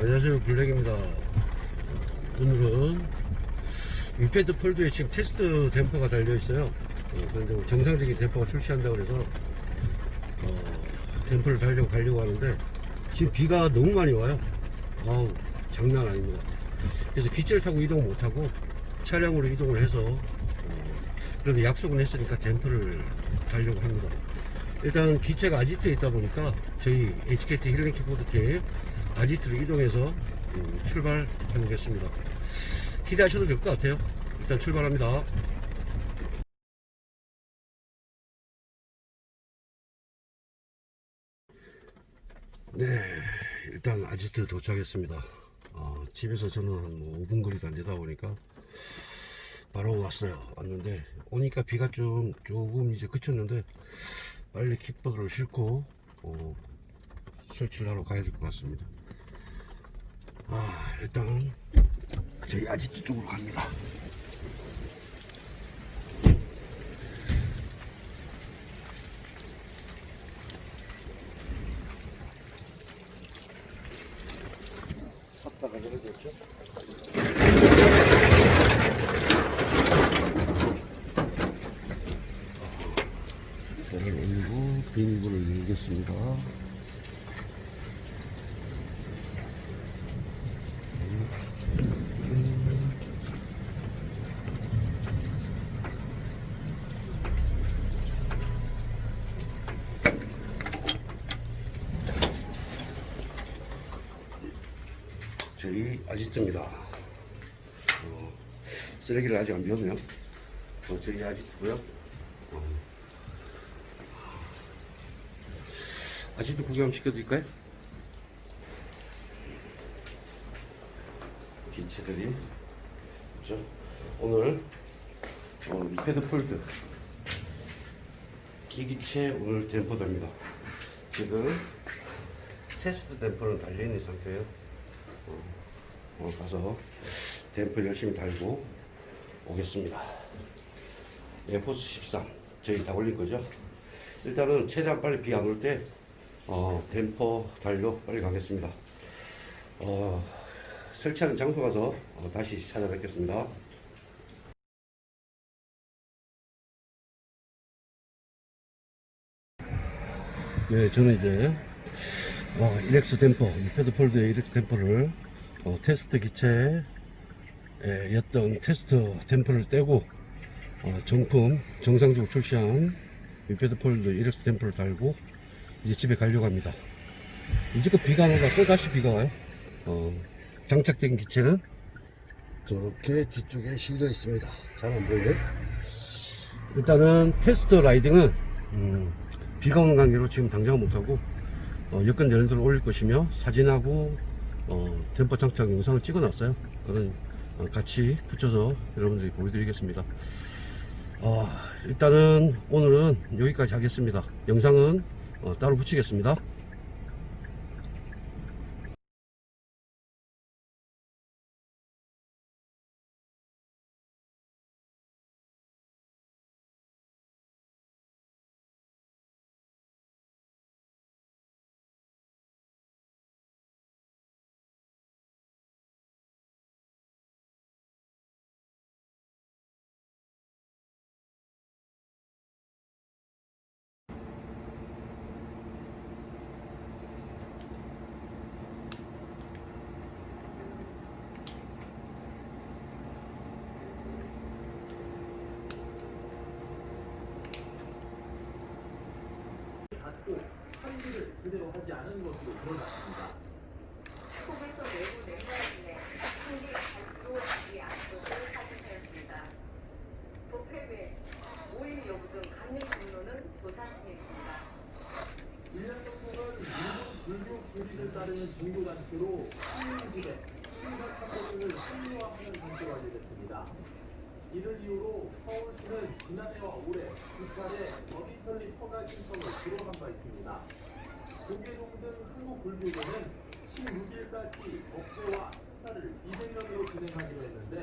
안녕하세요 블랙입니다. 오늘은 위패드 폴드에 지금 테스트 댐퍼가 달려 있어요. 어, 그런데 뭐 정상적인 댐퍼가 출시한다고 그래서 어, 댐퍼를 달려고 가려고 하는데 지금 비가 너무 많이 와요. 아우 장난 아닙니다. 그래서 기체를 타고 이동 못하고 차량으로 이동을 해서 어, 그래도 약속은 했으니까 댐퍼를 달려고 합니다 일단 기체가 아지트에 있다 보니까 저희 HKT 힐링 키보드 팀 아지트로 이동해서 음, 출발해 보겠습니다. 기대하셔도 될 것 같아요. 일단 출발합니다. 네, 일단 아지트 도착했습니다. 어, 집에서 저는 한 뭐 5분 거리도 안 되다 보니까 바로 왔어요. 왔는데 오니까 비가 좀 조금 이제 그쳤는데 빨리 킥보드를 싣고 어, 설치를 하러 가야 될 것 같습니다. 아 일단 저희 아지트 쪽으로 갑니다. 샀다가 그러겠죠? 배를 올리고 비닐을 열겠습니다. 저희 아지트입니다. 어, 쓰레기를 아직 안 비웠네요. 어, 저희 아지트고요. 어, 아지트 구경 시켜드릴까요? 기체들이 그죠? 오늘 어, 위패드 폴드 기기체 오늘 댐퍼답니다. 지금 테스트 댐퍼는 달려있는 상태예요. 어, 어, 가서 댐퍼 열심히 달고 오겠습니다. 에포스 13 저희 다 올린 거죠. 일단은 최대한 빨리 비 안 올 때 어, 댐퍼 달려 빨리 가겠습니다. 어, 설치하는 장소 가서 어, 다시 찾아뵙겠습니다. 네, 저는 이제 어, 이렉스 댐퍼, 패드 폴드의 이렉스 댐퍼를 어, 테스트 기체에 였던 테스트 댐퍼를 떼고 어, 정품 정상적으로 출시한 위패드 폴드 이렉스 댐퍼를 달고 이제 집에 가려고 합니다. 이제껏 비가 안 오다 또다시 비가 와요. 어, 장착된 기체는 저렇게 뒤쪽에 실려 있습니다. 잘 안 보이네. 일단은 테스트 라이딩은 음, 비가 오는 관계로 지금 당장은 못하고 어, 여건 되는 대로 올릴 것이며 사진하고 어, 댐퍼 장착 영상을 찍어 놨어요. 그건 어, 같이 붙여서 여러분들이 보여드리겠습니다. 어, 일단은 오늘은 여기까지 하겠습니다. 영상은 어, 따로 붙이겠습니다. 받고 환기를 제대로 하지 않은 것으로 드러났습니다. 속에서 내부 냉각에 한계가 잘 들어오지 않도록 확인하였습니다. 도폐회, 오일 여부 등 감리 경로는 조사 중에 있습니다. 1년 정도는 불교 교리를 따르는 종교단체로 신민지배, 신사참배를 합리화하는 단체로 알려졌습니다. 이를 이유로 서울시는 지난해와 올해 두 차례 법인 설립 허가 신청을 주로 한 바 있습니다. 불교종 등 한국 불교계는 16일까지 법제와 행사를 200명으로 진행하기로 했는데